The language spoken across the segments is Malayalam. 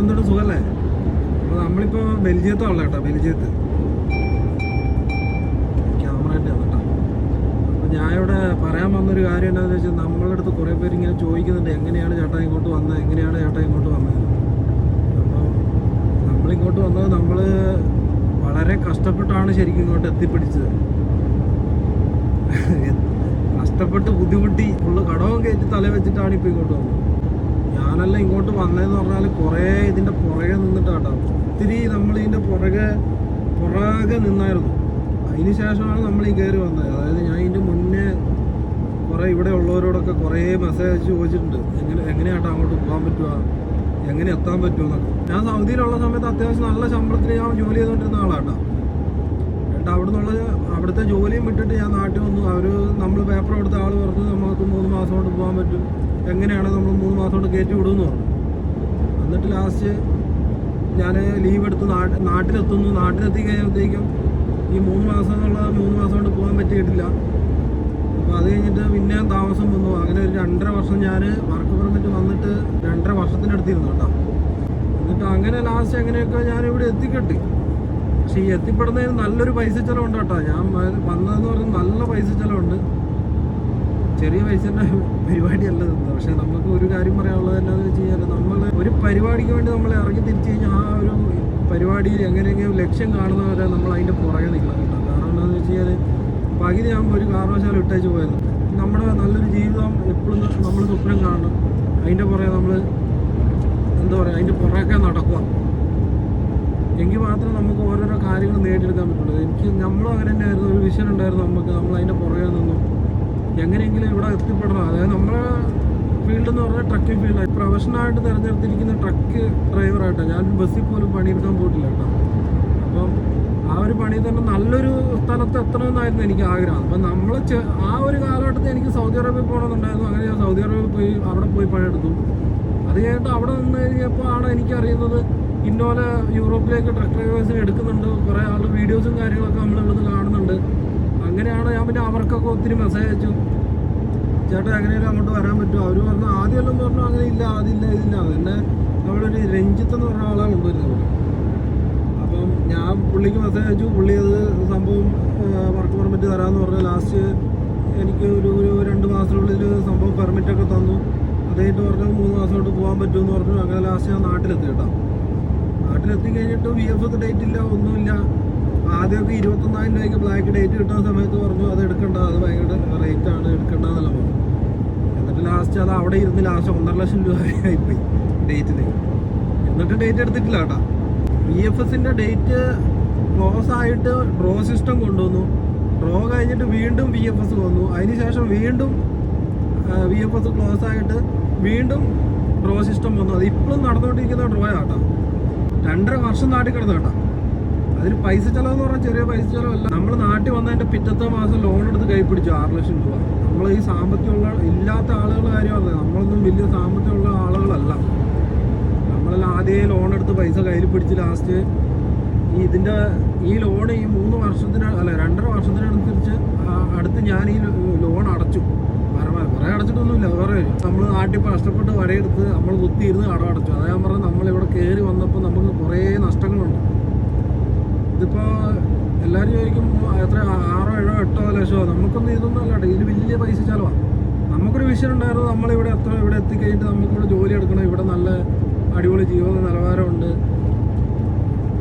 എന്തുകൊണ്ട് സുഖല്ലേ? അപ്പോൾ നമ്മളിപ്പോൾ ബെൽജിയത്തുള്ള കേട്ടോ ബെൽജിയത്ത്. ക്യാമറേന്റെ കേട്ടോ. അപ്പോൾ ഞാൻ ഇവിടെ പറയാൻ വന്നൊരു കാര്യം എന്താണെന്ന് വെച്ചാൽ നമ്മളുടെ അടുത്ത് കുറേ പേര് ഇങ്ങനെ ചോദിക്കുന്നുണ്ട് എങ്ങനെയാണ് ചേട്ടാ ഇങ്ങോട്ട് വന്നത് എങ്ങനെയാണ് ചേട്ടാ ഇങ്ങോട്ട് വന്നത് അപ്പോൾ നമ്മളിങ്ങോട്ട് വന്നത് നമ്മൾ വളരെ കഷ്ടപ്പെട്ടാണ് ശരിക്കും ഇങ്ങോട്ട് എത്തിപ്പിടിച്ചത്. കഷ്ടപ്പെട്ട് ബുദ്ധിമുട്ടി ഫുള്ള് കടവും കയറ്റി തല വെച്ചിട്ടാണ് ഇപ്പോൾ ഇങ്ങോട്ട് വന്നത്. ഞാനെല്ലാം ഇങ്ങോട്ട് വന്നതെന്ന് പറഞ്ഞാൽ കുറേ ഇതിന്റെ പുറകെ നിന്നിട്ടാട്ടോ. ഒത്തിരി നമ്മൾ ഇതിന്റെ പുറകെ പുറകെ നിന്നായിരുന്നു. അതിന് ശേഷമാണ് നമ്മൾ ഈ കയറി വന്നത്. അതായത് ഞാൻ ഇതിന്റെ മുന്നേ കുറേ ഇവിടെ ഉള്ളവരോടൊക്കെ കുറേ മെസ്സേജ് ചോദിച്ചിട്ടുണ്ട്. എങ്ങനെ എങ്ങനെയാട്ടോ അങ്ങോട്ട് പോകാൻ പറ്റുക? എങ്ങനെ എത്താൻ പറ്റുമെന്നൊക്കെ ഞാൻ സൗദിയിലുള്ള സമയത്ത് അത്യാവശ്യം നല്ല ശമ്പളത്തിന് ഞാൻ ജോലി ചെയ്തുകൊണ്ടിരുന്ന ആളാട്ടോ. എന്നിട്ട് അവിടെ നിന്നുള്ള അവിടുത്തെ ജോലിയും വിട്ടിട്ട് ഞാൻ നാട്ടിൽ വന്നു. അവർ നമ്മൾ പേപ്പർ കൊടുത്ത ആൾ മാസം കൊണ്ട് പോകാൻ പറ്റും. എങ്ങനെയാണ് നമ്മൾ മൂന്ന് മാസം കൊണ്ട് കയറ്റി വിടുമെന്ന് പറഞ്ഞു. എന്നിട്ട് ലാസ്റ്റ് ഞാൻ ലീവ് എടുത്ത് നാട്ടിൽ നാട്ടിലെത്തുന്നു. നാട്ടിലെത്തി കഴിയുമ്പോഴത്തേക്കും ഈ മൂന്ന് മാസം എന്നുള്ള മൂന്ന് മാസം കൊണ്ട് പോകാൻ പറ്റിയിട്ടില്ല. അപ്പോൾ അത് കഴിഞ്ഞിട്ട് പിന്നെ താമസം വന്നു. അങ്ങനെ ഒരു രണ്ടര വർഷം ഞാൻ വർക്ക് പെർമിറ്റ് വന്നിട്ട് രണ്ടര വർഷത്തിനടുത്തിരുന്നു കേട്ടോ. എന്നിട്ട് അങ്ങനെ ലാസ്റ്റ് അങ്ങനെയൊക്കെ ഞാൻ ഇവിടെ എത്തിക്കെട്ടി. പക്ഷേ ഈ എത്തിപ്പെടുന്നതിന് നല്ലൊരു പൈസ ചിലവുണ്ട് കേട്ടോ. ഞാൻ വ- വന്നതെന്ന് പറഞ്ഞാൽ നല്ല പൈസ ചിലവുണ്ട് ചെറിയ പൈസന്റെ പരിപാടിയല്ല പക്ഷെ നമുക്ക് ഒരു കാര്യം പറയാനുള്ളത് എന്നാന്ന് വെച്ച് കഴിഞ്ഞാൽ നമ്മൾ ഒരു പരിപാടിക്ക് വേണ്ടി നമ്മൾ ഇറങ്ങി തിരിച്ചു കഴിഞ്ഞാൽ ആ ഒരു പരിപാടിയിൽ എങ്ങനെയെങ്കിലും ലക്ഷ്യം കാണുന്നവരെ നമ്മൾ അതിന്റെ പുറകെ നിൽക്കണം കേട്ടോ. കാരണം എന്താണെന്ന് വെച്ച് കഴിഞ്ഞാൽ പകുതി ആകുമ്പോൾ ഒരു കാരണവശാലും ഇട്ടേച്ച് പോയത് നമ്മുടെ നല്ലൊരു ജീവിതം എപ്പോഴും നമ്മൾ സ്വപ്നം കാണണം. അതിന്റെ പുറകെ നമ്മൾ എന്താ പറയുക അതിന്റെ പുറകെ നടക്കുക. എങ്കിൽ മാത്രമേ നമുക്ക് ഓരോരോ കാര്യങ്ങൾ നേടിയെടുക്കാൻ പറ്റുള്ളൂ. എനിക്ക് നമ്മളും അങ്ങനെ തന്നെയായിരുന്നു. ഒരു വിഷൻ ഉണ്ടായിരുന്നു നമുക്ക്. നമ്മൾ അതിന്റെ പുറകെ നിന്നു. എങ്ങനെയെങ്കിലും ഇവിടെ എത്തിപ്പെടണം. അതായത് നമ്മളെ ഫീൽഡ് എന്ന് പറഞ്ഞാൽ ട്രക്കിംഗ് ഫീൽഡാണ് പ്രൊഫഷണലായിട്ട് തിരഞ്ഞെടുത്തിരിക്കുന്ന ട്രക്ക് ഡ്രൈവറായിട്ടാണ് ഞാൻ ബസ്സിൽ പോലും പണിയെടുക്കാൻ പോയിട്ടില്ല കേട്ടോ. അപ്പം ആ ഒരു പണി തന്നെ നല്ലൊരു സ്ഥലത്ത് എത്തണമെന്നായിരുന്നു എനിക്ക് ആഗ്രഹം. അപ്പം നമ്മൾ ആ ഒരു കാലഘട്ടത്തിൽ എനിക്ക് സൗദി അറേബ്യ പോകണമെന്നുണ്ടായിരുന്നു. അങ്ങനെ ഞാൻ സൗദി അറേബ്യ പോയി അവിടെ പോയി പണിയെടുത്തു. അത് കഴിഞ്ഞിട്ട് അവിടെ നിന്ന് കഴിഞ്ഞപ്പോൾ ആണ് എനിക്കറിയുന്നത് ഇന്നോലെ യൂറോപ്പിലേക്ക് ട്രക്ക് ഡ്രൈവേഴ്സിനെ എടുക്കുന്നുണ്ട്. കുറേ ആളുടെ വീഡിയോസും കാര്യങ്ങളൊക്കെ നമ്മളുള്ളത് കാണുന്നുണ്ട്. അങ്ങനെയാണ് ഞാൻ പിന്നെ അവർക്കൊക്കെ ഒത്തിരി മെസ്സേജ് അയച്ചു. ചേട്ടൻ എങ്ങനെയാലും അങ്ങോട്ട് വരാൻ പറ്റുമോ? അവർ പറഞ്ഞു ആദ്യമെല്ലാം പറഞ്ഞു അങ്ങനെ ഇല്ല അതില്ല ഇതില്ല. അതന്നെ അവിടെ ഒരു രഞ്ജിത്ത് എന്ന് പറഞ്ഞ ആളെ കൊണ്ടുവരുന്നത് അപ്പം ഞാൻ പുള്ളിക്ക് മെസ്സേജ് അയച്ചു. പുള്ളി അത് സംഭവം വർക്ക് പെർമിറ്റ് തരാമെന്ന് പറഞ്ഞു ലാസ്റ്റ് എനിക്ക് ഒരു ഒരു രണ്ട് മാസത്തിനുള്ളിൽ സംഭവം പെർമിറ്റൊക്കെ തന്നു. അതേറ്റ് പറഞ്ഞു മൂന്ന് മാസമായിട്ട് പോകാൻ പറ്റുമെന്ന് പറഞ്ഞു. അങ്ങനെ ലാസ്റ്റ് ഞാൻ നാട്ടിലെത്തി കേട്ടോ. നാട്ടിലെത്തി കഴിഞ്ഞിട്ട് വി എഫ് ഡേറ്റ് ഇല്ല ഒന്നുമില്ല. ആദ്യമൊക്കെ ഇരുപത്തൊന്നായിരം രൂപയ്ക്ക് ബ്ലാക്ക് ഡേറ്റ് കിട്ടുന്ന സമയത്ത് പറഞ്ഞു അത് എടുക്കണ്ട അത് ഭയങ്കര റേറ്റ് ആണ് എടുക്കണ്ട എന്നെല്ലാം പറഞ്ഞു. എന്നിട്ട് ലാസ്റ്റ് അത് അവിടെ ഇരുന്ന് ലാസ്റ്റ് ഒന്നര ലക്ഷം രൂപ ആയിപ്പോയി ഡേറ്റിന് എന്നിട്ട് ഡേറ്റ് എടുത്തിട്ടില്ല കേട്ടോ. ബി എഫ് എസിന്റെ ഡേറ്റ് ക്ലോസ് ആയിട്ട് ഡ്രോ സിസ്റ്റം കൊണ്ടുവന്നു. ഡ്രോ കഴിഞ്ഞിട്ട് വീണ്ടും ബി എഫ് എസ് വന്നു. അതിനുശേഷം വീണ്ടും ബി എഫ് എസ് ക്ലോസ് ആയിട്ട് വീണ്ടും ഡ്രോ സിസ്റ്റം വന്നു. അത് ഇപ്പോഴും നടന്നുകൊണ്ടിരിക്കുന്ന ഡ്രോ ആട്ടോ രണ്ടര വർഷം നാട്ടിൽ കിടന്നു കേട്ടോ. അതിന് പൈസ ചെലവെന്ന് പറഞ്ഞാൽ ചെറിയ പൈസ ചെലവല്ല. നമ്മൾ നാട്ടിൽ വന്നതിന്റെ പിറ്റത്തെ മാസം ലോൺ എടുത്ത് കൈ പിടിച്ചു ആറ് ലക്ഷം രൂപ. നമ്മൾ ഈ സാമ്പത്തികമുള്ള ഇല്ലാത്ത ആളുകളുടെ കാര്യമാണ് നമ്മളൊന്നും വലിയ സാമ്പത്തികമുള്ള ആളുകളല്ല. നമ്മളെല്ലാം ആദ്യമേ ലോൺ എടുത്ത് പൈസ കയ്യിൽ പിടിച്ച് ലാസ്റ്റ് ഈ ഇതിന്റെ ഈ ലോൺ ഈ മൂന്ന് വർഷത്തിന് അല്ല രണ്ടര വർഷത്തിനനുസരിച്ച് അടുത്ത് ഞാൻ ഈ ലോൺ അടച്ചു. പരമാവധി കുറേ അടച്ചിട്ടൊന്നുമില്ല. വേറെ നമ്മൾ നാട്ടിൽ കഷ്ടപ്പെട്ട് വരയെടുത്ത് നമ്മൾ കുത്തിയിരുന്ന് കടം അടച്ചു. അതായത് ഞാൻ പറഞ്ഞത് നമ്മളിവിടെ കയറി വന്നപ്പോൾ നമുക്ക് കുറേ നഷ്ടങ്ങളുണ്ട്. ഇതിപ്പോൾ എല്ലാവരും ചോദിക്കും എത്ര? ആറോ ഏഴോ എട്ടോ ലക്ഷോ നമുക്കൊന്നും ഇതൊന്നും അല്ല ഇതിൽ വലിയ പൈസ ചിലവാണ് നമുക്കൊരു വിഷയം ഉണ്ടായിരുന്നു നമ്മളിവിടെ എത്ര ഇവിടെ എത്തിക്കഴിഞ്ഞിട്ട് നമുക്കിവിടെ ജോലി എടുക്കണം. ഇവിടെ നല്ല അടിപൊളി ജീവിത നിലവാരമുണ്ട്.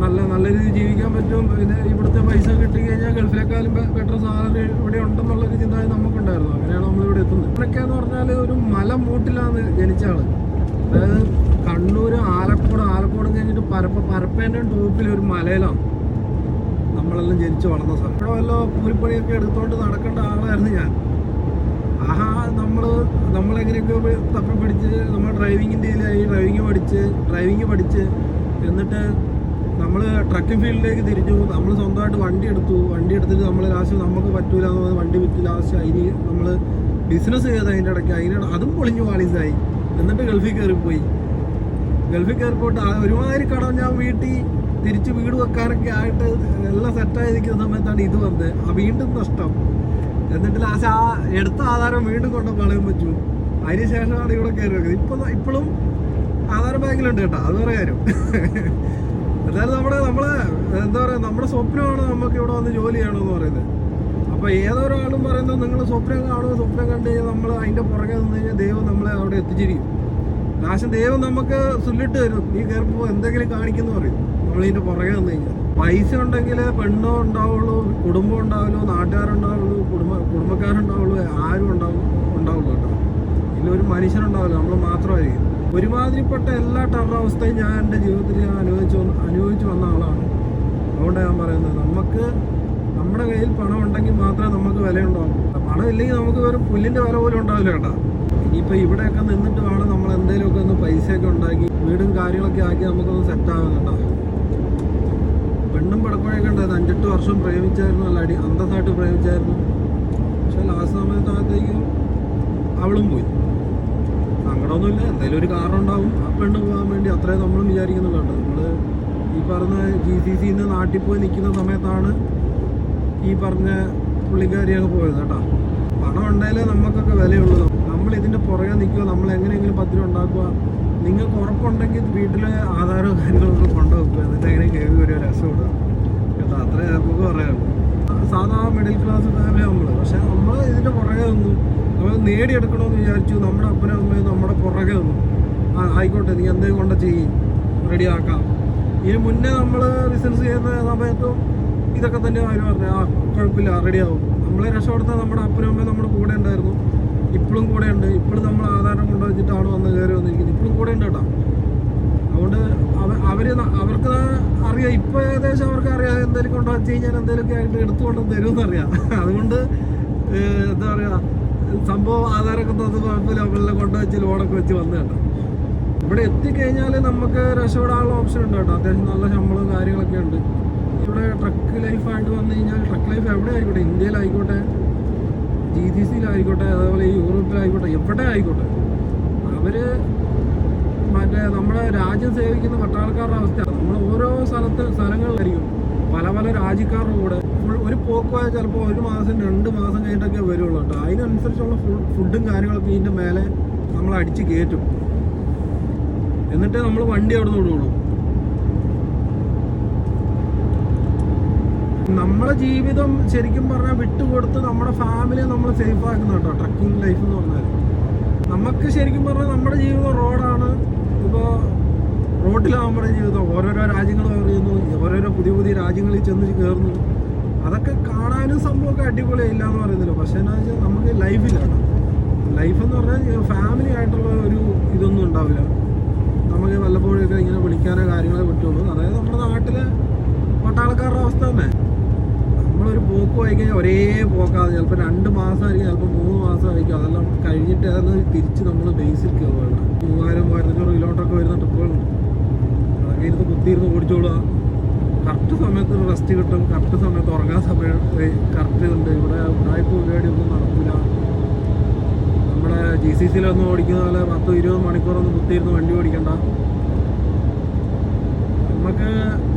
നല്ല നല്ല രീതിയിൽ ജീവിക്കാൻ പറ്റും. പിന്നെ ഇവിടുത്തെ പൈസ കിട്ടിക്കഴിഞ്ഞാൽ ഗൾഫിലേക്കാളും ബെറ്റർ സാലറി ഇവിടെ ഉണ്ടെന്നുള്ള ഒരു ചിന്താഗതി നമുക്കുണ്ടായിരുന്നു. അങ്ങനെയാണ് നമ്മളിവിടെ എത്തുന്നത്. ഇവിടെയൊക്കെ എന്ന് പറഞ്ഞാൽ ഒരു മല മൂട്ടിലാണ് ജനിച്ച ആൾ. അതായത് കണ്ണൂർ ആലക്കോട് ആലക്കോട് കഴിഞ്ഞിട്ട് പരപ്പ പരപ്പേന്റെ ടോപ്പിൽ ഒരു മലയിലാണ്. നമ്മളെല്ലാം ജനിച്ച് വളർന്ന സ്ഥലം. ഇവിടെ വല്ല കൂലിപ്പണിയൊക്കെ എടുത്തുകൊണ്ട് നടക്കേണ്ട ആളായിരുന്നു ഞാൻ. ആഹാ നമ്മൾ നമ്മളെങ്ങനെയൊക്കെ തപ്പി പിടിച്ച് നമ്മൾ ഡ്രൈവിങ്ങിന്റെ ഇതിലായി ഡ്രൈവിങ് പഠിച്ച് ഡ്രൈവിങ് പഠിച്ച് എന്നിട്ട് നമ്മൾ ട്രക്കിംഗ് ഫീൽഡിലേക്ക് തിരിഞ്ഞു. നമ്മൾ സ്വന്തമായിട്ട് വണ്ടി എടുത്തു. വണ്ടി എടുത്തിട്ട് നമ്മൾ ലാസ്റ്റ് നമുക്ക് പറ്റൂല എന്ന് പറഞ്ഞ് വണ്ടി വിറ്റ് ലാസ്റ്റ് അതിന് നമ്മൾ ബിസിനസ് ചെയ്ത് അതിന്റെ ഇടയ്ക്ക്. അതിന് അതും പൊളിഞ്ഞു വാളീസായി എന്നിട്ട് ഗൾഫിൽ കയറിപ്പോയി. ഗൾഫിൽ കയറിപ്പോയിട്ട് ഒരുമാതിരി കടം ഞാൻ വീട്ടിൽ തിരിച്ച് വീട് വെക്കാനൊക്കെ ആയിട്ട് എല്ലാം സെറ്റായിരിക്കുന്ന സമയത്താണ് ഇത് വന്നത്. ആ വീണ്ടും നഷ്ടം. എന്നിട്ട് ലാസ്റ്റ് ആ എടുത്ത ആധാരം വീണ്ടും കൊണ്ട് കളയാൻ പറ്റൂ. അതിന് ശേഷമാണ് ഇവിടെ കയറി വെക്കുന്നത്. ഇപ്പം ഇപ്പോഴും ആധാരം ബാങ്കിലുണ്ട് കേട്ടോ. അത് വേറെ കാര്യം. എന്തായാലും നമ്മുടെ നമ്മളെ എന്താ പറയാ നമ്മുടെ സ്വപ്നമാണ് നമുക്ക് ഇവിടെ വന്ന് ജോലി ചെയ്യണമെന്ന് പറയുന്നത്. അപ്പോൾ ഏതൊരാളും പറയുന്നത് നിങ്ങൾ സ്വപ്നം കാണുമോ സ്വപ്നം കണ്ടു കഴിഞ്ഞാൽ നമ്മൾ അതിന്റെ പുറകെ നിന്ന് കഴിഞ്ഞാൽ ദൈവം നമ്മളെ അവിടെ എത്തിച്ചിരിക്കും. ലാസ്റ്റ് ദൈവം നമുക്ക് സുല്ലിട്ട് തരും. നീ കയറുമ്പോൾ എന്തെങ്കിലും കാണിക്കുന്നു പറയും. നമ്മളിതിന്റെ പുറകെ വന്നു കഴിഞ്ഞാൽ പൈസ ഉണ്ടെങ്കിൽ പെണ്ണോ ഉണ്ടാവുള്ളൂ കുടുംബം ഉണ്ടാവുള്ളൂ നാട്ടുകാരുണ്ടാവുള്ളൂ കുടുംബ കുടുംബക്കാരുണ്ടാവുള്ളൂ ആരും ഉണ്ടാവും ഉണ്ടാവുള്ളൂ കേട്ടോ. ഇല്ല ഒരു മനുഷ്യനുണ്ടാവില്ല നമ്മൾ മാത്രമായിരിക്കും. ഒരുമാതിരിപ്പെട്ട എല്ലാ ടർണ അവസ്ഥയും ഞാൻ എന്റെ ജീവിതത്തിൽ ഞാൻ അനുഭവിച്ചു അനുഭവിച്ചു വന്ന ആളാണ്. അതുകൊണ്ടാണ് ഞാൻ പറയുന്നത് നമുക്ക് നമ്മുടെ കയ്യിൽ പണം ഉണ്ടെങ്കിൽ മാത്രമേ നമുക്ക് വിലയുണ്ടാവും പണം ഇല്ലെങ്കിൽ നമുക്ക് ഒരു പുല്ലിന്റെ വില പോലും ഉണ്ടാവില്ല കേട്ടോ. ഇനിയിപ്പോൾ ഇവിടെയൊക്കെ നിന്നിട്ട് വേണം നമ്മൾ എന്തെങ്കിലുമൊക്കെ ഒന്ന് പൈസയൊക്കെ ഉണ്ടാക്കി വീടും കാര്യങ്ങളൊക്കെ ആക്കി നമുക്കൊന്ന് സെറ്റ് കേട്ടോ. പെണ്ണും പടക്കുഴയൊക്കെ ഉണ്ടായത് അഞ്ചെട്ട് വർഷം പ്രേമിച്ചായിരുന്നു. അല്ല അടി അന്തസ്സായിട്ട് പ്രേമിച്ചായിരുന്നു. പക്ഷെ ലാസ്റ്റ് സമയത്താകത്തേക്കും അവളും പോയി. സങ്കടമൊന്നുമില്ല. എന്തെങ്കിലും ഒരു കാരണം ഉണ്ടാവും. ആ പെണ്ണ് പോകാൻ വേണ്ടി അത്രയും നമ്മളും വിചാരിക്കുന്നുള്ളൂ കേട്ടോ. നമ്മൾ ഈ പറഞ്ഞ ജി സി സിന്ന് നാട്ടിൽ പോയി നിൽക്കുന്ന സമയത്താണ് ഈ പറഞ്ഞ പുള്ളിക്കാരിയൊക്കെ പോയത് കേട്ടോ. പണം ഉണ്ടായാലേ നമുക്കൊക്കെ വിലയുള്ളൂ. നമ്മൾ ഇതിന്റെ പുറകെ നിൽക്കുക നമ്മൾ എങ്ങനെയെങ്കിലും പത്രം ഉണ്ടാക്കുക നിങ്ങൾക്ക് ഉറപ്പുണ്ടെങ്കിൽ വീട്ടിൽ ആധാരവും കാര്യങ്ങളൊക്കെ കൊണ്ടുവെക്കുക എന്നിട്ട് അങ്ങനെ കയറി ഒരു രസമുണ്ട് കേട്ടോ അത്രേ നമുക്ക് പറയാനുള്ളൂ. സാധാ മിഡിൽ ക്ലാസ് ഫാമിലി നമ്മൾ പക്ഷെ നമ്മൾ ഇതിന്റെ പുറകെ നിന്നു. നമ്മൾ നേടിയെടുക്കണമെന്ന് വിചാരിച്ചു. നമ്മുടെ അപ്പനും അമ്മയും നമ്മുടെ പുറകെ നിന്നു. ആ ആയിക്കോട്ടെ നീ എന്തെങ്കിലും കൊണ്ട് ചെയ്യും. റെഡിയാക്കാം ഇതിന് മുന്നേ നമ്മൾ ബിസിനസ് ചെയ്യുന്ന സമയത്തും ഇതൊക്കെ തന്നെ അവർ പറഞ്ഞു ആ കുഴപ്പമില്ല റെഡിയാവും നമ്മളെ രക്ഷപ്പെടുത്താൻ നമ്മുടെ അപ്പനും അമ്മയും നമ്മുടെ കൂടെ ഉണ്ടായിരുന്നു. ഇപ്പോഴും കൂടെ ഉണ്ട്. ഇപ്പോഴും നമ്മൾ ആധാരം കൊണ്ടുവച്ചിട്ടാണ് വന്ന് കയറി വന്നിരിക്കുന്നത്. ഇപ്പോഴും കൂടെ ഉണ്ട് കേട്ടോ. അതുകൊണ്ട് അവർ അവർ അവർക്ക് അറിയാം. ഇപ്പോൾ ഏകദേശം അവർക്ക് അറിയാം. എന്തെങ്കിലും കൊണ്ടു വച്ച് കഴിഞ്ഞാൽ എന്തെങ്കിലുമൊക്കെ ആയിട്ട് എടുത്തുകൊണ്ട് തരുമെന്ന് അറിയാം. അതുകൊണ്ട് എന്താ പറയുക സംഭവം ആധാരമൊക്കെ തന്നത് കുഴപ്പമില്ല. അവളെ കൊണ്ടുവച്ച് ലോണൊക്കെ വെച്ച് വന്നു കേട്ടോ. ഇവിടെ എത്തിക്കഴിഞ്ഞാൽ നമുക്ക് രക്ഷപ്പെടാനുള്ള ഓപ്ഷൻ ഉണ്ട് കേട്ടോ. അത്യാവശ്യം നല്ല ശമ്പളവും കാര്യങ്ങളൊക്കെ ഉണ്ട്. ഇവിടെ ട്രക്ക് ലൈഫായിട്ട് വന്നു കഴിഞ്ഞാൽ ട്രക്ക് ലൈഫ് എവിടെ ആയിക്കോട്ടെ ഇന്ത്യയിലായിക്കോട്ടെ? ജി ഡി സിയിലായിക്കോട്ടെ അതേപോലെ യൂറോപ്പിലായിക്കോട്ടെ എവിടെ ആയിക്കോട്ടെ അവർ മറ്റേ നമ്മുടെ രാജ്യം സേവിക്കുന്ന പട്ടാളക്കാരുടെ അവസ്ഥയാണ്. നമ്മൾ ഓരോ സ്ഥലത്ത് സ്ഥലങ്ങളിലായിരിക്കും. പല പല രാജ്യക്കാരുടെ കൂടെ ഫുൾ ഒരു പോക്കുവായ ചിലപ്പോൾ ഒരു മാസം രണ്ട് മാസം കഴിഞ്ഞിട്ടൊക്കെ വരുള്ളൂ കേട്ടോ. അതിനനുസരിച്ചുള്ള ഫുഡും കാര്യങ്ങളൊക്കെ ഇതിന്റെ മേലെ നമ്മൾ അടിച്ച് കയറ്റും. എന്നിട്ട് നമ്മൾ വണ്ടി അവിടെ നിന്ന് വിടുള്ളൂ നമ്മുടെ ജീവിതം ശരിക്കും പറഞ്ഞാൽ വിട്ടുകൊടുത്ത് നമ്മുടെ ഫാമിലിയെ നമ്മൾ സേഫ് ആക്കുന്നു കേട്ടോ. ട്രക്കിംഗ് ലൈഫ് എന്ന് പറഞ്ഞാൽ നമുക്ക് ശരിക്കും പറഞ്ഞാൽ നമ്മുടെ ജീവിതം റോഡാണ് ഇപ്പോൾ റോഡിലാണ് നമ്മുടെ ജീവിതം ഓരോരോ രാജ്യങ്ങൾ പറയുന്നു ഓരോരോ പുതിയ പുതിയ രാജ്യങ്ങളിൽ ചെന്ന് കയറുന്നു അതൊക്കെ കാണാനും സംഭവമൊക്കെ അടിപൊളിയായില്ല എന്ന് പറയുന്നില്ല. പക്ഷേ എന്നാ വെച്ചാൽ നമുക്ക് ലൈഫിലാണ് ലൈഫ് എന്ന് പറഞ്ഞാൽ ഫാമിലി ആയിട്ടുള്ള ഒരു ഇതൊന്നും ഉണ്ടാവില്ല. നമുക്ക് വല്ലപ്പോഴൊക്കെ ഇങ്ങനെ വിളിക്കാനോ കാര്യങ്ങളോ പറ്റുള്ളൂ. അതായത് നമ്മുടെ നാട്ടിലെ പട്ടാളക്കാരുടെ അവസ്ഥ തന്നെ. നമ്മളൊരു പോക്ക് വായിക്കാൻ ഒരേ പോക്കാതെ ചിലപ്പോൾ രണ്ട് മാസമായിരിക്കും ചിലപ്പോൾ മൂന്ന് മാസമായിരിക്കും. അതെല്ലാം കഴിഞ്ഞിട്ട് അത് തിരിച്ച് നമ്മൾ ബേസിൽ കയറുകയാണ് മൂവായിരം മൂവായിരത്തഞ്ഞൂറ് കിലോമീറ്ററൊക്കെ വരുന്ന ട്രിപ്പുകളുണ്ട് അതൊക്കെ ഇരുന്ന് കുത്തിയിരുന്ന് ഓടിച്ചോളുക. കറക്റ്റ് സമയത്ത് റെസ്റ്റ് കിട്ടും. കറക്റ്റ് സമയത്ത് ഉറങ്ങാൻ സമയം കറക്റ്റ് ഉണ്ട് ഇവിടെ ഉടായ്പ പരിപാടിയൊന്നും നടക്കില്ല നമ്മുടെ ജി സി സിയിലൊന്നും ഓടിക്കുന്ന പോലെ പത്തോ ഇരുപത് മണിക്കൂറൊന്നും കുത്തിയിരുന്ന് വണ്ടി ഓടിക്കണ്ട. നമുക്ക്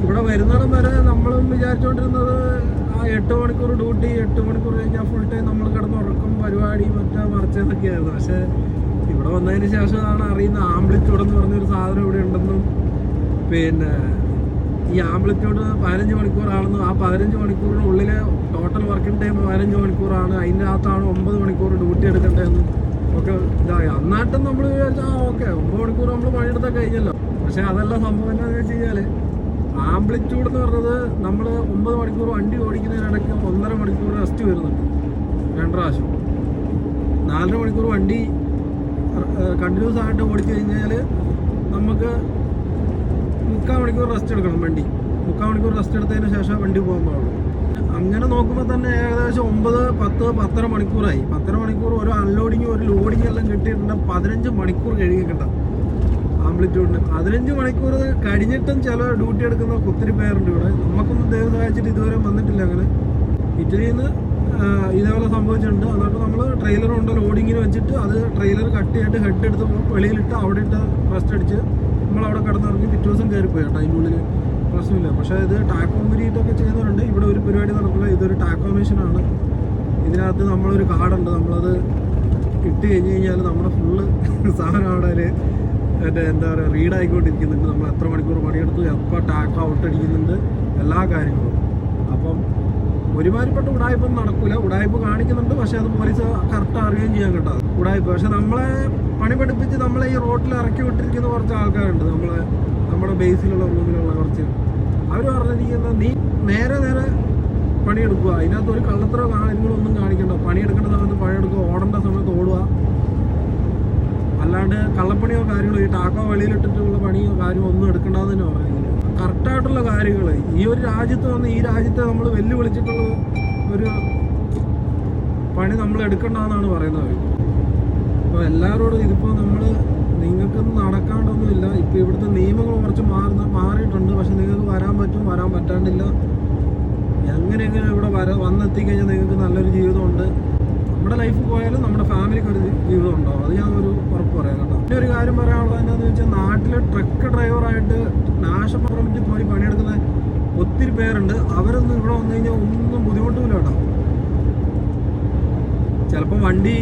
ഇവിടെ വരുന്നിടം വരെ നമ്മളും വിചാരിച്ചുകൊണ്ടിരുന്നത് എട്ട് മണിക്കൂർ ഡ്യൂട്ടി എട്ട് മണിക്കൂർ കഴിഞ്ഞാൽ ഫുൾ ടൈം നമ്മൾ കിടന്ന് ഉറക്കം പരിപാടി മറ്റേ മറിച്ചതൊക്കെയായിരുന്നു പക്ഷേ ഇവിടെ വന്നതിന് ശേഷമാണ് അറിയുന്ന ആംബ്ലിറ്റ്യൂഡ് എന്ന് പറഞ്ഞൊരു സാധനം ഇവിടെ ഉണ്ടെന്നും. പിന്നെ ഈ ആംബ്ലിറ്റ്യൂഡ് പതിനഞ്ച് മണിക്കൂറാണെന്നും ആ പതിനഞ്ച് മണിക്കൂറിനുള്ളിൽ ടോട്ടൽ വർക്കിംഗ് ടൈം പതിനഞ്ച് മണിക്കൂറാണ്. അതിന്റെ അകത്താണ് ഒമ്പത് മണിക്കൂർ ഡ്യൂട്ടി എടുക്കേണ്ടതെന്നും ഒക്കെ ഇതായി. അന്നാട്ടും നമ്മൾ വിചാരിച്ചാൽ ഓക്കെ ഒമ്പത് മണിക്കൂർ നമ്മൾ പണിയെടുത്താൽ കഴിഞ്ഞല്ലോ. പക്ഷേ അതെല്ലാം സംഭവം എന്താണെന്ന് വെച്ച് കഴിഞ്ഞാൽ ആംപ്ലിറ്റ്യൂഡ് എന്ന് പറഞ്ഞത് നമ്മൾ ഒമ്പത് മണിക്കൂർ വണ്ടി ഓടിക്കുന്നതിനിടയ്ക്ക് ഒന്നര മണിക്കൂർ റെസ്റ്റ് വരുന്നുണ്ട്. രണ്ട് പ്രാവശ്യം. നാലര മണിക്കൂർ വണ്ടി കണ്ടിന്യൂസ് ആയിട്ട് ഓടിച്ചു കഴിഞ്ഞാൽ നമുക്ക് മുക്കാൽ മണിക്കൂർ റെസ്റ്റ് എടുക്കണം വണ്ടി. മുക്കാൽ മണിക്കൂർ റെസ്റ്റ് എടുത്തതിന് ശേഷം വണ്ടി പോകാൻ പാടുള്ളൂ. അങ്ങനെ നോക്കുമ്പോൾ തന്നെ ഏകദേശം ഒമ്പത് പത്ത് പത്തര മണിക്കൂറായി. പത്തര മണിക്കൂർ ഒരു അൺലോഡിങ് ഒരു ലോഡിങ് എല്ലാം കിട്ടിയിട്ടുണ്ട്. പതിനഞ്ച് മണിക്കൂർ കഴുകി കിട്ടാം ആംപ്ലിറ്റ്യൂഡിന് പതിനഞ്ച് മണിക്കൂർ കഴിഞ്ഞിട്ടും ചില ഡ്യൂട്ടി എടുക്കുന്ന ഒത്തിരി പേരുണ്ട് ഇവിടെ. നമുക്കൊന്നും ദൈവം സഹായിച്ചിട്ട് ഇതുവരെ വന്നിട്ടില്ല അങ്ങനെ. ഇറ്റലിയിൽ നിന്ന് ഇതേപോലെ സംഭവിച്ചിട്ടുണ്ട്. എന്നിട്ട് നമ്മൾ ട്രെയിലർ കൊണ്ട് ലോഡിങ്ങിന് വെച്ചിട്ട് അത് ട്രെയിലർ കട്ട് ചെയ്തിട്ട് ഹെഡ് എടുത്ത് വെളിയിലിട്ട് അവിടെ ഇട്ട് റെസ്റ്റ് അടിച്ച് നമ്മൾ അവിടെ കിടന്നിറങ്ങി പിറ്റേ ദിവസം കയറിപ്പോയി കേട്ടോ അതിന്റെ ഉള്ളിൽ പ്രശ്നമില്ല. പക്ഷേ ഇത് ടാക്കോ ഊരിയിട്ടൊക്കെ ചെയ്യുന്നവരുണ്ട്. ഇവിടെ ഒരു പരിപാടി നടക്കില്ല ഇതൊരു ടാക്കോ മെഷീനാണ് ഇതിനകത്ത് നമ്മളൊരു കാർഡുണ്ട്. നമ്മളത് ഇട്ട് കഴിഞ്ഞ് കഴിഞ്ഞാൽ നമ്മുടെ ഫുള്ള് സാധനം അവിടെ എന്റെ എന്താ പറയുക റീഡ് ആയിക്കൊണ്ടിരിക്കുന്നുണ്ട് നമ്മൾ എത്ര മണിക്കൂർ പണിയെടുത്തു എപ്പോൾ ഔട്ട് അടിക്കുന്നുണ്ട് എല്ലാ കാര്യങ്ങളും. അപ്പം ഒരുമാതിരിപ്പെട്ട ഉടായ്പൊന്നും നടക്കൂല. ഉടായ്പ കാണിക്കുന്നുണ്ട് പക്ഷേ അത് പോലീസ് കറക്റ്റ് അറിയുകയും ചെയ്യാൻ കേട്ടോ. ഉടായ്പ. പക്ഷെ നമ്മളെ പണി നമ്മളെ ഈ റോട്ടിൽ ഇറക്കി വിട്ടിരിക്കുന്ന കുറച്ച് ആൾക്കാരുണ്ട്. നമ്മളെ നമ്മുടെ ബേസിലുള്ള റൂമിലുള്ള കുറച്ച്. അവർ പറഞ്ഞിരിക്കുന്നത് നീ നേരെ നേരെ പണിയെടുക്കുക. അതിനകത്ത് ഒരു കള്ളത്തരോ കാര്യങ്ങളൊന്നും കാണിക്കണ്ട. പണിയെടുക്കേണ്ട സമയത്ത് പണിയെടുക്കുക. ഓടേണ്ട സമയത്ത് ഓടുക. അല്ലാണ്ട് കള്ളപ്പണിയോ കാര്യങ്ങളോ ഈ ടാക്കോ വെളിയിലിട്ടിട്ടുള്ള പണിയോ കാര്യമോ ഒന്നും എടുക്കണ്ടെന്ന് തന്നെ പറയുന്നത്. കറക്റ്റായിട്ടുള്ള കാര്യങ്ങൾ ഈ ഒരു രാജ്യത്ത് വന്ന് ഈ രാജ്യത്തെ നമ്മൾ വെല്ലുവിളിച്ചിട്ടുള്ള ഒരു പണി നമ്മൾ എടുക്കണ്ടെന്നാണ് പറയുന്നത് അപ്പോൾ എല്ലാവരോടും ഇതിപ്പോൾ നമ്മൾ നിങ്ങൾക്കൊന്നും നടക്കാണ്ടൊന്നുമില്ല. ഇപ്പോൾ ഇവിടുത്തെ നിയമങ്ങൾ കുറച്ച് മാറുന്ന മാറിയിട്ടുണ്ട്. പക്ഷെ നിങ്ങൾക്ക് വരാൻ പറ്റും വരാൻ പറ്റാണ്ടില്ല. എങ്ങനെയെങ്കിലും എങ്ങനെ ഇവിടെ വര വന്നെത്തിക്കഴിഞ്ഞാൽ നിങ്ങൾക്ക് നല്ലൊരു ജീവിതമുണ്ട്. നമ്മുടെ ലൈഫ് പോയാലും നമ്മുടെ ഫാമിലിക്ക് ഒരു ജീവിതം ഉണ്ടാവും അത് ഞാൻ ഒരു ഉറപ്പ് പറയാം കേട്ടോ. പിന്നെ ഒരു കാര്യം പറയാനുള്ളത് എന്താണെന്ന് വെച്ചാൽ നാട്ടിലെ ട്രക്ക് ഡ്രൈവറായിട്ട് നാഷണൽ പെർമിറ്റ് പോയി പണിയെടുക്കുന്ന ഒത്തിരി പേരുണ്ട്. അവരൊന്നും ഇവിടെ വന്നു കഴിഞ്ഞാൽ ഒന്നും ബുദ്ധിമുട്ടില്ല കേട്ടോ. ചിലപ്പോൾ വണ്ടി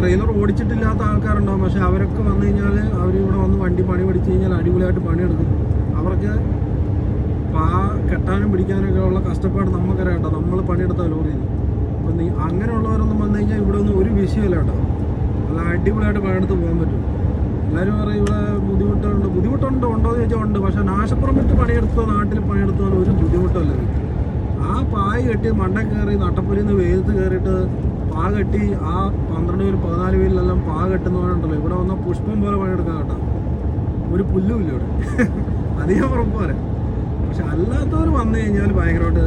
ട്രെയിലർ ഓടിച്ചിട്ടില്ലാത്ത ആൾക്കാരുണ്ടാവും. പക്ഷെ അവരൊക്കെ വന്നു കഴിഞ്ഞാൽ അവർ ഇവിടെ വന്ന് വണ്ടി പണി പഠിച്ചു കഴിഞ്ഞാൽ അടിപൊളിയായിട്ട് പണിയെടുക്കും. അവർക്ക് പാ കെട്ടാനും പിടിക്കാനൊക്കെ ഉള്ള കഷ്ടപ്പാട് നമുക്കറിയാം കേട്ടോ. നമ്മൾ പണിയെടുത്ത ലോറിയിൽ അപ്പം നീ അങ്ങനെയുള്ളവരൊന്നും വന്നു കഴിഞ്ഞാൽ ഇവിടെ ഒന്നും ഒരു വിഷയമല്ല കേട്ടോ. നല്ല അടിപൊളിയായിട്ട് പണിയെടുത്ത് പോകാൻ പറ്റും. എല്ലാവരും പറയും ഇവിടെ ബുദ്ധിമുട്ടുണ്ട്. ബുദ്ധിമുട്ടുണ്ട് ഉണ്ടോ എന്ന് ചോദിച്ചാൽ ഉണ്ട്. പക്ഷെ നാശപ്പുറം വിട്ട് പണിയെടുത്തോ നാട്ടിൽ പണിയെടുത്തോ ഒരു ബുദ്ധിമുട്ടല്ല ആ പായ കെട്ടി മണ്ട കയറി നട്ടപ്പുലിൽ നിന്ന് വെയിലത്ത് കയറിയിട്ട് പാ കെട്ടി ആ പന്ത്രണ്ട് പേര് പതിനാല് പേരിലെല്ലാം പാ കെട്ടുന്നവരുണ്ടല്ലോ. ഇവിടെ വന്നാൽ പുഷ്പം പോലെ പണിയെടുക്കാൻ കേട്ടോ. ഒരു പുല്ലുമില്ല ഇവിടെ. അധികം ഉറപ്പ് പറയാം. പക്ഷെ അല്ലാത്തവർ വന്നു കഴിഞ്ഞാൽ ഭയങ്കരമായിട്ട്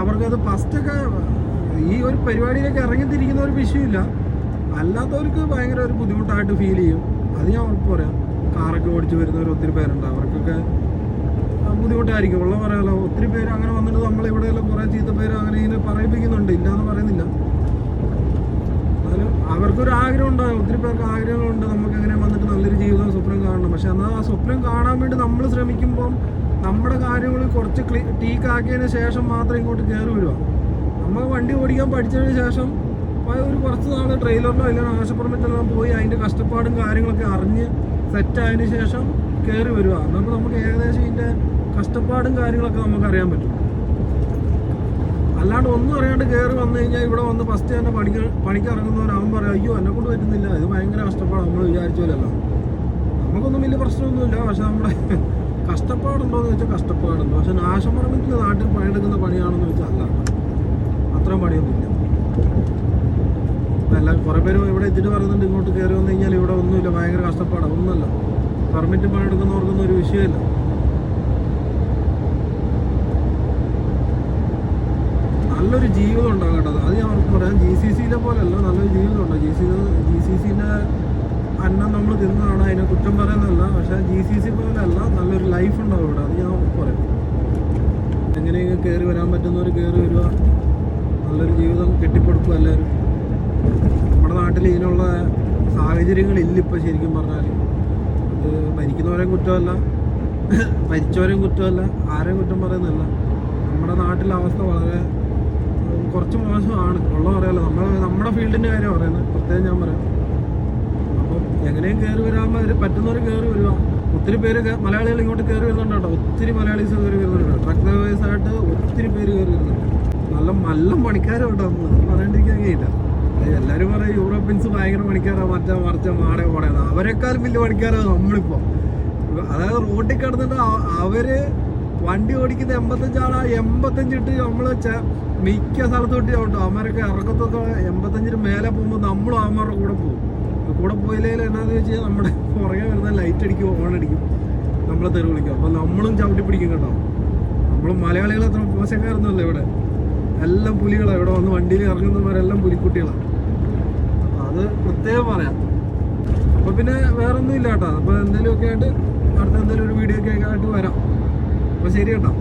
അവർക്കത് ഫസ്റ്റൊക്കെ ഈ ഒരു പരിപാടിയിലേക്ക് ഇറങ്ങിത്തിരിക്കുന്ന ഒരു വിഷയമില്ല. അല്ലാത്തവർക്ക് ഭയങ്കര ഒരു ബുദ്ധിമുട്ടായിട്ട് ഫീൽ ചെയ്യും. അത് ഞാൻ ഉറപ്പ് പറയാം. കാറൊക്കെ ഓടിച്ച് വരുന്നവർ ഒത്തിരി പേരുണ്ട്. അവർക്കൊക്കെ ബുദ്ധിമുട്ടായിരിക്കും. ഉള്ള പറയാലോ ഒത്തിരി പേര് അങ്ങനെ വന്നിട്ട് നമ്മളിവിടെയെല്ലാം കുറേ ചീത്ത പേര് അങ്ങനെ ഇങ്ങനെ പറയിപ്പിക്കുന്നുണ്ട്. ഇല്ലാന്ന് പറയുന്നില്ല. എന്നാലും അവർക്കൊരു ആഗ്രഹം ഉണ്ടാകും ഒത്തിരി പേർക്ക് ആഗ്രഹങ്ങളുണ്ട്. നമുക്ക് എങ്ങനെ വന്നിട്ട് നല്ലൊരു ജീവിതം സ്വപ്നം കാണണം. പക്ഷെ എന്നാൽ ആ സ്വപ്നം കാണാൻ വേണ്ടി നമ്മൾ ശ്രമിക്കുമ്പം നമ്മുടെ കാര്യങ്ങൾ കുറച്ച് ക്ലീ ടീക്കാക്കിയതിന് ശേഷം മാത്രം ഇങ്ങോട്ട് കയറി വരിക. നമ്മൾ വണ്ടി ഓടിക്കാൻ പഠിച്ചതിന് ശേഷം ഒരു കുറച്ച് നാൾ ട്രെയിലറിലോ അല്ലെങ്കിൽ ആശപ്പുറമെല്ലാം പോയി അതിന്റെ കഷ്ടപ്പാടും കാര്യങ്ങളൊക്കെ അറിഞ്ഞ് സെറ്റായതിനു ശേഷം കയറി വരിക. എന്നപ്പോൾ നമുക്ക് ഏകദേശം ഇതിന്റെ കഷ്ടപ്പാടും കാര്യങ്ങളൊക്കെ നമുക്ക് അറിയാൻ പറ്റും. അല്ലാണ്ട് ഒന്നും അറിയാണ്ട് കയറി വന്നു കഴിഞ്ഞാൽ ഇവിടെ വന്ന് ഫസ്റ്റ് തന്നെ പണിക്ക് പണിക്ക് ഇറങ്ങുന്നവരാവൻ പറയും അയ്യോ എന്നെ കൊണ്ട് പറ്റുന്നില്ല. ഇത് ഭയങ്കര കഷ്ടപ്പാടാണ് നമ്മൾ വിചാരിച്ച നമുക്കൊന്നും വലിയ പ്രശ്നമൊന്നുമില്ല. പക്ഷെ നമ്മുടെ കഷ്ടപ്പാടുണ്ടോ എന്ന് വെച്ചാൽ കഷ്ടപ്പാടുണ്ട്. പക്ഷെ നാശം പറഞ്ഞിട്ട് നാട്ടിൽ പണിയെടുക്കുന്ന പണിയാണെന്ന് വെച്ചാൽ അല്ല. അത്രയും പണിയൊന്നുമില്ല. അല്ല കുറേ പേരും ഇവിടെ എത്തിയിട്ട് പറയുന്നുണ്ട് ഇങ്ങോട്ട് കയറി വന്നു കഴിഞ്ഞാൽ ഇവിടെ ഒന്നുമില്ല ഭയങ്കര കഷ്ടപ്പാടാണ് ഒന്നുമല്ല. പെർമിറ്റ് പണിയെടുക്കുന്നവർക്കൊന്നും ഒരു വിഷയമില്ല. നല്ലൊരു ജീവിതം ഉണ്ടാകും കേട്ടോ. അത് ഞാൻ അവർക്ക് പറയാം. ജി സി സിയിലെ പോലെയല്ല നല്ലൊരു ജീവിതം ഉണ്ടാകും ജി സി ജി സി സിന്റെ അന്നം നമ്മൾ തിന്നതാണ് അതിനെ കുറ്റം പറയുന്നതല്ല. പക്ഷേ ജി സി സി പോലെയല്ല നല്ലൊരു ലൈഫ് ഉണ്ടാവും ഇവിടെ. അത് ഞാൻ പറയാം. എങ്ങനെയെങ്കിലും കയറി വരാൻ പറ്റുന്നവർ കയറി വരിക. നല്ലൊരു ജീവിതം കെട്ടിപ്പടുത്തു എല്ലാവരും. നമ്മുടെ നാട്ടിൽ ഇതിനുള്ള സാഹചര്യങ്ങളില്ല ഇപ്പോൾ ശരിക്കും പറഞ്ഞാൽ അത് മരിക്കുന്നവരെയും കുറ്റമല്ല മരിച്ചവരെയും കുറ്റമല്ല ആരെയും കുറ്റം പറയുന്നില്ല നമ്മുടെ നാട്ടിലെ അവസ്ഥ വളരെ കുറച്ച് മോശമാണ്. ഉള്ള പറയാലോ നമ്മൾ നമ്മുടെ ഫീൽഡിന്റെ കാര്യം പറയുന്നത്. പ്രത്യേകം ഞാൻ പറയാം. അപ്പം എങ്ങനെയും കയറി വരാമോ അവർ പറ്റുന്നവർ കയറി വരിക. ഒത്തിരി പേര് മലയാളികൾ ഇങ്ങോട്ട് കയറി വരുന്നുണ്ട് കേട്ടോ. ഒത്തിരി മലയാളീസ് കയറി വരുന്നുണ്ട്. ട്രക്ക് ഡ്രൈവേഴ്സായിട്ട് ഒത്തിരി പേര് കയറി വരുന്നുണ്ട്. നല്ല നല്ല പണിക്കാരും കേട്ടോ നമ്മൾ പറയാണ്ടിരിക്കാൻ കഴിയില്ല എല്ലാവരും പറയും യൂറോപ്യൻസ് ഭയങ്കര പണിക്കാരാ മറ്റേ മറിച്ച മാടെ ഓടേ അവരെക്കാളും വലിയ പണിക്കാരാണ് നമ്മളിപ്പോൾ അതായത് റോട്ടിൽ കിടന്നിട്ട് അവർ വണ്ടി ഓടിക്കുന്ന എൺപത്തഞ്ചാണ് ആ എൺപത്തഞ്ച് ഇട്ട് നമ്മൾ ചെ- മിക്ക സ്ഥലത്തും ഇട്ട് ഓട്ടോ. അവന്മാരൊക്കെ ഇറക്കത്തൊക്കെ എൺപത്തഞ്ചിന് മേലെ പോകുമ്പോൾ നമ്മളും അവന്മാരുടെ കൂടെ പോകും. കൂടെ പോയില്ലെങ്കിൽ എന്നാന്ന് വെച്ച് കഴിഞ്ഞാൽ നമ്മുടെ പുറകെ വരുന്ന ലൈറ്റ് അടിക്കും ഓൺ അടിക്കും. നമ്മളെ തെറി വിളിക്കും. അപ്പം നമ്മളും ചവിട്ടി പിടിക്കും കേട്ടോ. നമ്മൾ മലയാളികൾ അത്ര ഇവിടെ. എല്ലാം പുലികളാണ് ഇവിടെ വന്ന് വണ്ടിയിൽ ഇറങ്ങുന്നവരെല്ലാം പുലിക്കുട്ടികളാണ് അപ്പം അത് പ്രത്യേകം പറയാം. അപ്പം പിന്നെ വേറെ ഒന്നും ഇല്ല കേട്ടോ അപ്പോൾ എന്തെങ്കിലുമൊക്കെ ആയിട്ട് അടുത്ത എന്തെങ്കിലും ഒരു വീഡിയോ ഒക്കെ ആയിട്ട് വരാം. അപ്പോൾ ശരി കേട്ടോ.